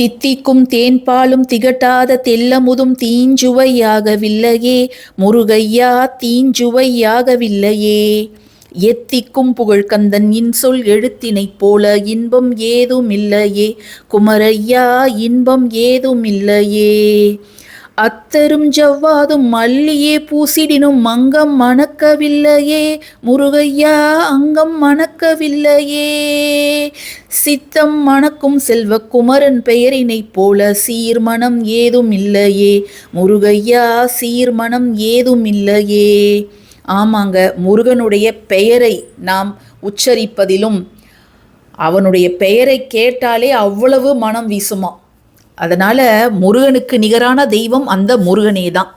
தித்திக்கும் தேன்பாலும் திகட்டாத தெல்லமுதும் தீஞ்சுவையாகவில்லையே. முருகையா தீஞ்சுவையாகவில்லையே. எத்திக்கும் புகழ்கந்தன் இன்சொல் எழுத்தினைப் போல இன்பம் ஏதுமில்லையே. குமரையா இன்பம் ஏதுமில்லையே. அத்தரும் ஜவ்வாதும் மல்லியே பூசிடினும் மங்கம் மணக்கவில்லையே. முருகையா அங்கம் மணக்கவில்லையே. சித்தம் மணக்கும் செல்வ குமரன் பெயரினைப் போல சீர்மணம் ஏதும் இல்லையே முருகையா சீர்மணம் ஏதும் இல்லையே ஆமாங்க முருகனுடைய பெயரை நாம் உச்சரிப்பதிலும் அவனுடைய பெயரை கேட்டாலே அவ்வளவு மனம் வீசுமா? அதனால் முருகனுக்கு நிகரான தெய்வம் அந்த முருகனே தான்.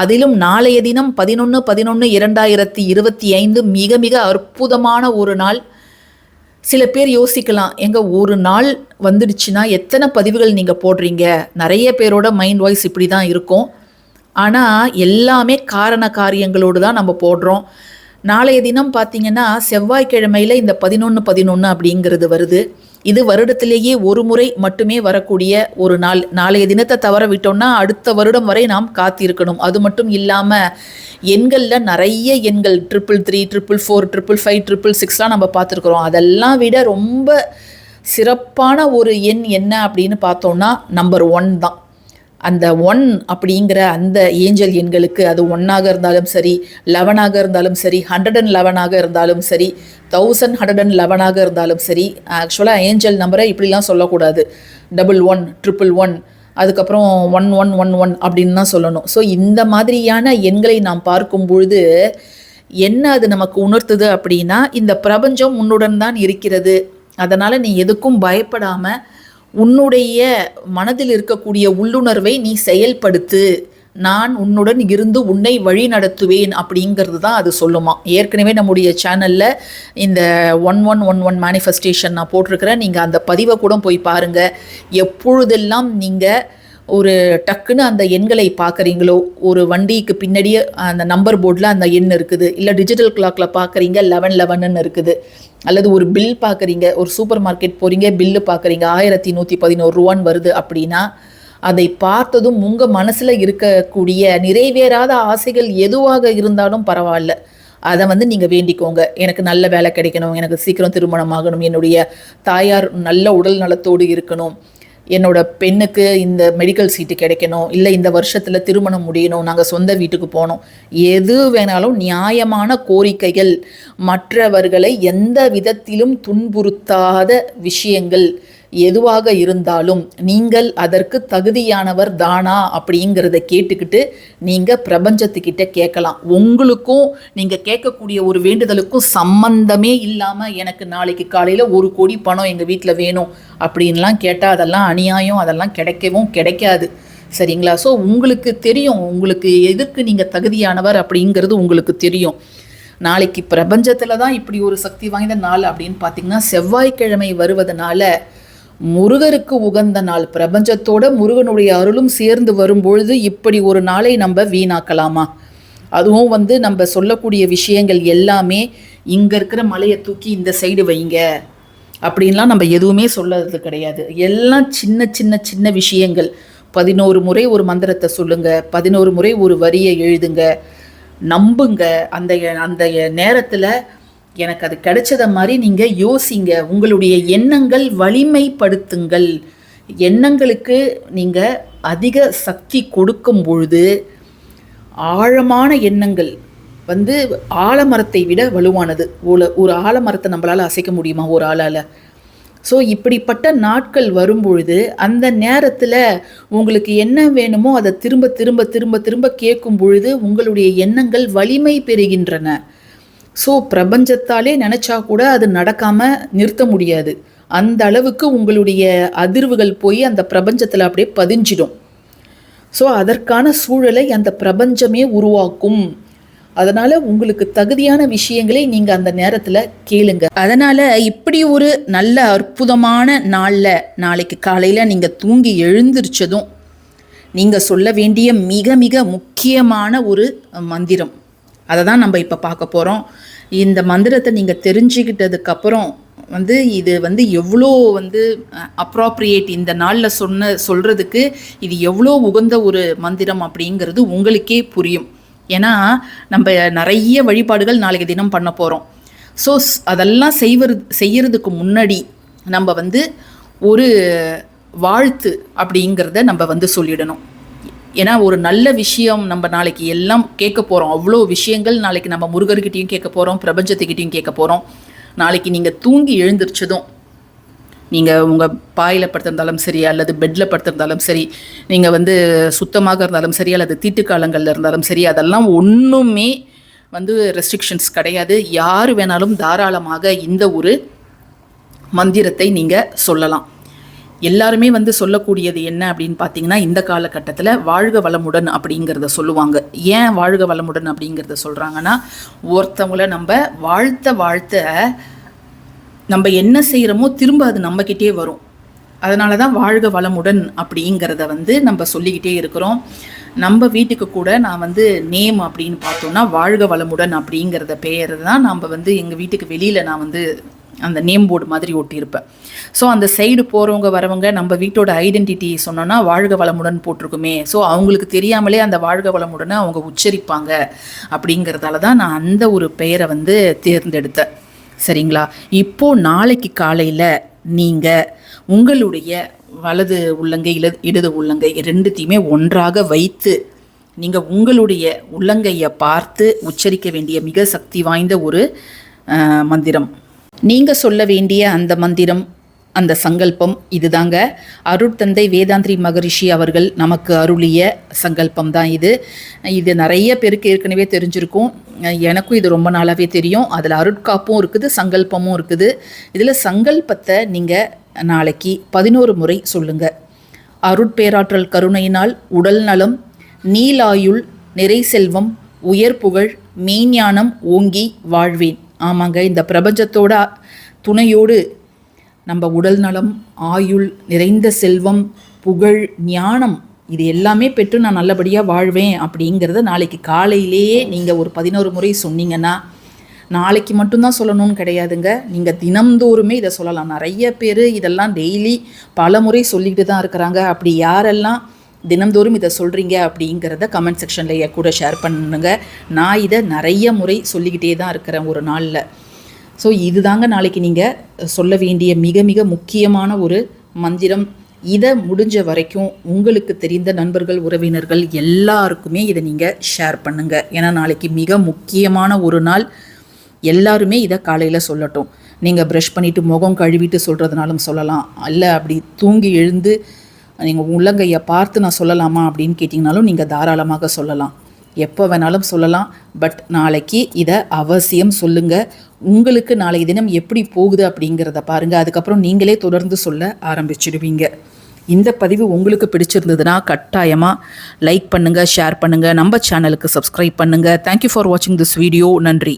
அதிலும் நாளைய தினம் பதினொன்று பதினொன்று இரண்டாயிரத்தி இருபத்தி ஐந்து மிக மிக அற்புதமான ஒரு நாள். சில பேர் யோசிக்கலாம் எங்க ஒரு நாள் வந்துடுச்சுன்னா எத்தனை பதிவுகள் நீங்கள் போடுறீங்க? நிறைய பேரோட மைண்ட் வாய்ஸ் இப்படி தான் இருக்கும். ஆனால் எல்லாமே காரண காரியங்களோடு தான் நம்ம போடுறோம். நாளைய தினம் பார்த்தீங்கன்னா செவ்வாய்க்கிழமையில் இந்த பதினொன்று பதினொன்று அப்படிங்கிறது வருது. இது வருடத்திலேயே ஒரு முறை மட்டுமே வரக்கூடிய ஒரு நாள். நாளைய தினத்தை தவற விட்டோம்னா அடுத்த வருடம் வரை நாம் காத்திருக்கணும். அது மட்டும் இல்லாமல் எண்களில் நிறைய எண்கள் triple three triple four triple five triple சிக்ஸ்லாம் நம்ம பார்த்துருக்குறோம். அதெல்லாம் விட ரொம்ப சிறப்பான ஒரு எண் என்ன அப்படின்னு பார்த்தோம்னா நம்பர் ஒன் தான். அந்த ஒன் அப்படிங்கிற அந்த ஏஞ்சல் எண்களுக்கு அது ஒன்னாக இருந்தாலும் சரி லெவனாக இருந்தாலும் சரி ஹண்ட்ரட் அண்ட் லெவனாக இருந்தாலும் சரி தௌசண்ட் ஹண்ட்ரட் அண்ட் லெவனாக இருந்தாலும் சரி ஆக்சுவலாக ஏஞ்சல் நம்பரை இப்படிலாம் சொல்லக்கூடாது. டபுள் ஒன் ட்ரிபிள் ஒன் அதுக்கப்புறம் ஒன் ஒன் ஒன் ஒன் அப்படின்னு தான் சொல்லணும். ஸோ இந்த மாதிரியான எண்களை நாம் பார்க்கும் பொழுது என்ன அது நமக்கு உணர்த்துது அப்படின்னா இந்த பிரபஞ்சம் உன்னுடன் தான் இருக்கிறது. அதனால் நீ எதுக்கும் பயப்படாமல் உன்னுடைய மனதில் இருக்கக்கூடிய உள்ளுணர்வை நீ செயல்படுத்து. நான் உன்னுடன் இருந்து உன்னை வழி நடத்துவேன் அப்படிங்கிறது தான் அது சொல்லுமா. ஏற்கனவே நம்முடைய சேனலில் இந்த one one one one manifestation நான் போட்டிருக்கிறேன். நீங்கள் அந்த பதிவை கூட போய் பாருங்கள் எப்பொழுதெல்லாம் நீங்கள் ஒரு டக்குன்னு அந்த எண்களை பார்க்குறீங்களோ ஒரு வண்டிக்கு பின்னாடியே அந்த நம்பர் போர்டில் அந்த எண் இருக்குது இல்லை டிஜிட்டல் கிளாக்கில் பார்க்குறீங்க லெவன் லெவன்னு இருக்குது அல்லது ஒரு பில் பார்க்குறீங்க ஒரு சூப்பர் மார்க்கெட் போகிறீங்க பில்லு பார்க்குறீங்க ஆயிரத்தி நூற்றி பதினோரு ரூபான்னு வருது அப்படின்னா அதை பார்த்ததும் உங்கள் மனசில் இருக்கக்கூடிய நிறைவேறாத ஆசைகள் எதுவாக இருந்தாலும் பரவாயில்ல. அதை வந்து நீங்கள் வேண்டிக்கோங்க. எனக்கு நல்ல வேலை கிடைக்கணும் எனக்கு சீக்கிரம் திருமணம் ஆகணும் என்னுடைய தாயார் நல்ல உடல் நலத்தோடு இருக்கணும். என்னோட பெண்ணுக்கு இந்த மெடிக்கல் சீட்டு கிடைக்கணும் இல்லை இந்த வருஷத்தில் திருமணம் முடியணும் நாங்கள் சொந்த வீட்டுக்கு போகணும் எது வேணாலும் நியாயமான கோரிக்கைகள் மற்றவர்களை எந்த விதத்திலும் துன்புறுத்தாத விஷயங்கள். எதுவாக இருந்தாலும் நீங்கள் அதற்கு தகுதியானவர் தானா அப்படிங்கிறத கேட்டுக்கிட்டு நீங்கள் பிரபஞ்சத்துக்கிட்ட கேட்கலாம். உங்களுக்கும் நீங்கள் கேட்கக்கூடிய ஒரு வேண்டுதலுக்கும் சம்பந்தமே இல்லாமல் எனக்கு நாளைக்கு காலையில் ஒரு கோடி பணம் எங்கள் வீட்டில் வேணும் அப்படின்லாம் கேட்டால் அதெல்லாம் அநியாயம் அதெல்லாம் கிடைக்கவும் கிடைக்காது. சரிங்களா? ஸோ உங்களுக்கு தெரியும் உங்களுக்கு எதுக்கு நீங்கள் தகுதியானவர் அப்படிங்கிறது உங்களுக்கு தெரியும். நாளைக்கு பிரபஞ்சத்தில் தான் இப்படி ஒரு சக்தி வாய்ந்த நாள் அப்படின்னு பார்த்தீங்கன்னா செவ்வாய்க்கிழமை வருவதனால முருகருக்கு உகந்த நாள். பிரபஞ்சத்தோட முருகனுடைய அருளும் சேர்ந்து வரும்பொழுது இப்படி ஒரு நாளை நம்ம வீணாக்கலாமா? அதுவும் வந்து நம்ம சொல்லக்கூடிய விஷயங்கள் எல்லாமே இங்கே இருக்கிற மலையை தூக்கி இந்த சைடு வைங்க. அப்படின்லாம் நம்ம எதுவுமே சொல்லறது கிடையாது. எல்லாம் சின்ன சின்ன சின்ன விஷயங்கள். பதினோரு முறை ஒரு மந்திரத்தை சொல்லுங்க. பதினோரு முறை ஒரு வரியை எழுதுங்க. நம்புங்க. அந்த அந்த நேரத்தில் எனக்கு அது கிடைச்சத மாதிரி நீங்கள் யோசிங்க. உங்களுடைய எண்ணங்கள் வலிமைப்படுத்துங்கள். எண்ணங்களுக்கு நீங்கள் அதிக சக்தி கொடுக்கும் பொழுது ஆழமான எண்ணங்கள் வந்து ஆலமரத்தை விட வலுவானது. ஒரு ஒரு ஆலமரத்தை நம்மளால் அசைக்க முடியுமா? ஒரு ஆளால். ஸோ இப்படிப்பட்ட நாட்கள் வரும்பொழுது அந்த நேரத்தில் உங்களுக்கு என்ன வேணுமோ அதை திரும்ப திரும்ப திரும்ப திரும்ப கேட்கும் பொழுது உங்களுடைய எண்ணங்கள் வலிமை பெறுகின்றன. ஸோ பிரபஞ்சத்தாலே நினச்சா கூட அது நடக்காமல் நிறுத்த முடியாது. அந்த அளவுக்கு உங்களுடைய அதிர்வுகள் போய் அந்த பிரபஞ்சத்தில் அப்படியே பதிஞ்சிடும். ஸோ அதற்கான சூழலை அந்த பிரபஞ்சமே உருவாக்கும். அதனால் உங்களுக்கு தகுதியான விஷயங்களை நீங்கள் அந்த நேரத்தில் கேளுங்க. அதனால் இப்படி ஒரு நல்ல அற்புதமான நாளில் நாளைக்கு காலையில் நீங்கள் தூங்கி எழுந்திருச்சதும் நீங்கள் சொல்ல வேண்டிய மிக மிக முக்கியமான ஒரு மந்திரம். அதை தான் நம்ம இப்போ பார்க்க போகிறோம் இந்த மந்திரத்தை நீங்கள் தெரிஞ்சுக்கிட்டதுக்கப்புறம் வந்து இது வந்து எவ்வளோ வந்து அப்ராப்ரியேட் இந்த நாளில் சொன்ன சொல்கிறதுக்கு இது எவ்வளோ உகந்த ஒரு மந்திரம் அப்படிங்கிறது உங்களுக்கே புரியும். ஏன்னா நம்ம நிறைய வழிபாடுகள் நாளைக்கு தினம் பண்ண போகிறோம் ஸோ அதெல்லாம் செய்வது செய்கிறதுக்கு முன்னாடி நம்ம வந்து ஒரு வாழ்த்து அப்படிங்கிறத நம்ம வந்து சொல்லிடணும். ஏன்னா ஒரு நல்ல விஷயம் நம்ம நாளைக்கு எல்லாம் கேட்க போகிறோம் அவ்வளோ விஷயங்கள் நாளைக்கு நம்ம முருகர்கிட்டையும் கேட்க போகிறோம் பிரபஞ்சத்துக்கிட்டையும் கேட்க போகிறோம் நாளைக்கு நீங்கள் தூங்கி எழுந்திரிச்சதும் நீங்கள் உங்கள் பாயில் படுத்திருந்தாலும் சரி அல்லது பெட்டில் படுத்திருந்தாலும் சரி நீங்கள் வந்து சுத்தமாக இருந்தாலும் சரி அல்லது தீட்டுக்காலங்களில் இருந்தாலும் சரி அதெல்லாம் ஒன்றுமே வந்து ரெஸ்ட்ரிக்ஷன்ஸ் கிடையாது. யார் வேணாலும் தாராளமாக இந்த ஒரு மந்திரத்தை நீங்கள் சொல்லலாம். எல்லாருமே வந்து சொல்லக்கூடியது என்ன அப்படின்னு பார்த்தீங்கன்னா இந்த காலகட்டத்தில் வாழ்க வளமுடன் அப்படிங்கிறத சொல்லுவாங்க. ஏன் வாழ்க வளமுடன் அப்படிங்கிறத சொல்கிறாங்கன்னா ஒருத்தவங்கள நம்ம வாழ்த்த வாழ்த்த நம்ம என்ன செய்கிறோமோ திரும்ப அது நம்மக்கிட்டே வரும். அதனால தான் வாழ்க வளமுடன் அப்படிங்கிறத வந்து நம்ம சொல்லிக்கிட்டே இருக்கிறோம். நம்ம வீட்டுக்கு கூட நான் வந்து நேம் அப்படின்னு பார்த்தோன்னா வாழ்க வளமுடன் அப்படிங்கிறத பெயர் தான் நம்ம வந்து எங்கள் வீட்டுக்கு வெளியில் நான் வந்து அந்த நேம் போர்டு மாதிரி ஒட்டியிருப்பேன். ஸோ அந்த சைடு போகிறவங்க வரவங்க நம்ம வீட்டோட ஐடென்டிட்டி சொன்னோன்னா வாழ்க வளமுடன் போட்டிருக்குமே. ஸோ அவங்களுக்கு தெரியாமலே அந்த வாழ்க வளமுடனை அவங்க உச்சரிப்பாங்க அப்படிங்கிறதால தான் நான் அந்த ஒரு பெயரை வந்து தேர்ந்தெடுத்தேன். சரிங்களா? இப்போது நாளைக்கு காலையில் நீங்கள் உங்களுடைய வலது உள்ளங்கை இல இடது உள்ளங்கை ரெண்டுத்தையுமே ஒன்றாக வைத்து நீங்கள் உங்களுடைய உள்ளங்கையை பார்த்து உச்சரிக்க வேண்டிய மிக சக்தி வாய்ந்த ஒரு மந்திரம். நீங்கள் சொல்ல வேண்டிய அந்த மந்திரம் அந்த சங்கல்பம் இதுதாங்க. அருட்தந்தை வேதாந்திரி மகரிஷி அவர்கள் நமக்கு அருளிய சங்கல்பம் தான் இது. இது நிறைய பேருக்கு ஏற்கனவே தெரிஞ்சிருக்கும். எனக்கும் இது ரொம்ப நாளாகவே தெரியும். அதில் அருட்காப்பும் இருக்குது சங்கல்பமும் இருக்குது. இதில் சங்கல்பத்தை நீங்கள் நாளைக்கு பதினோரு முறை சொல்லுங்கள் அருட்பேராற்றல் கருணையினால் உடல் நலம் நீலாயுள் நிறை செல்வம் உயர் புகழ் மெய்ஞானம் ஓங்கி வாழ்வேன். ஆமாங்க இந்த பிரபஞ்சத்தோட துணையோடு நம்ம உடல் நலம் ஆயுள் நிறைந்த செல்வம் புகழ் ஞானம் இது எல்லாமே பெற்று நான் நல்லபடியாக வாழ்வேன் அப்படிங்கிறத நாளைக்கு காலையிலேயே நீங்கள் ஒரு பதினோரு முறை சொன்னீங்கன்னா நாளைக்கு மட்டும்தான் சொல்லணும்னு கிடையாதுங்க. நீங்கள் தினம்தோறுமே இதை சொல்லலாம். நிறைய பேர் இதெல்லாம் டெய்லி பல முறை சொல்லிக்கிட்டு தான் இருக்கிறாங்க. அப்படி யாரெல்லாம் தினம்தோறும் இதை சொல்கிறீங்க அப்படிங்கிறத கமெண்ட் செக்ஷனில் என் கூட ஷேர் பண்ணுங்க. நான் இதை நிறைய முறை சொல்லிக்கிட்டே தான் இருக்கிறேன் ஒரு நாளில். ஸோ இதுதாங்க நாளைக்கு நீங்கள் சொல்ல வேண்டிய மிக மிக முக்கியமான ஒரு மந்திரம். இதை முடிஞ்ச வரைக்கும் உங்களுக்கு தெரிந்த நண்பர்கள் உறவினர்கள் எல்லாருக்குமே இதை நீங்கள் ஷேர் பண்ணுங்கள் ஏன்னா நாளைக்கு மிக முக்கியமான ஒரு நாள். எல்லாருமே இதை காலையில் சொல்லட்டும். நீங்கள் ப்ரஷ் பண்ணிவிட்டு முகம் கழுவிட்டு சொல்கிறதுனாலும் சொல்லலாம். இல்லை அப்படி தூங்கி எழுந்து நீங்கள் உள்ளங்கையை பார்த்து நான் சொல்லலாமா அப்படின்னு கேட்டிங்கனாலும் நீங்கள் தாராளமாக சொல்லலாம். எப்போ வேணாலும் சொல்லலாம். பட் நாளைக்கு இதை அவசியம் சொல்லுங்கள் உங்களுக்கு நாளைய தினம் எப்படி போகுது அப்படிங்கிறத பாருங்கள் அதுக்கப்புறம் நீங்களே தொடர்ந்து சொல்ல ஆரம்பிச்சிடுவீங்க. இந்த பதிவு உங்களுக்கு பிடிச்சிருந்ததுன்னா கட்டாயமாக லைக் பண்ணுங்கள் ஷேர் பண்ணுங்கள் நம்ம சேனலுக்கு சப்ஸ்கிரைப் பண்ணுங்கள் தேங்க்யூ ஃபார் வாட்சிங் திஸ் வீடியோ நன்றி.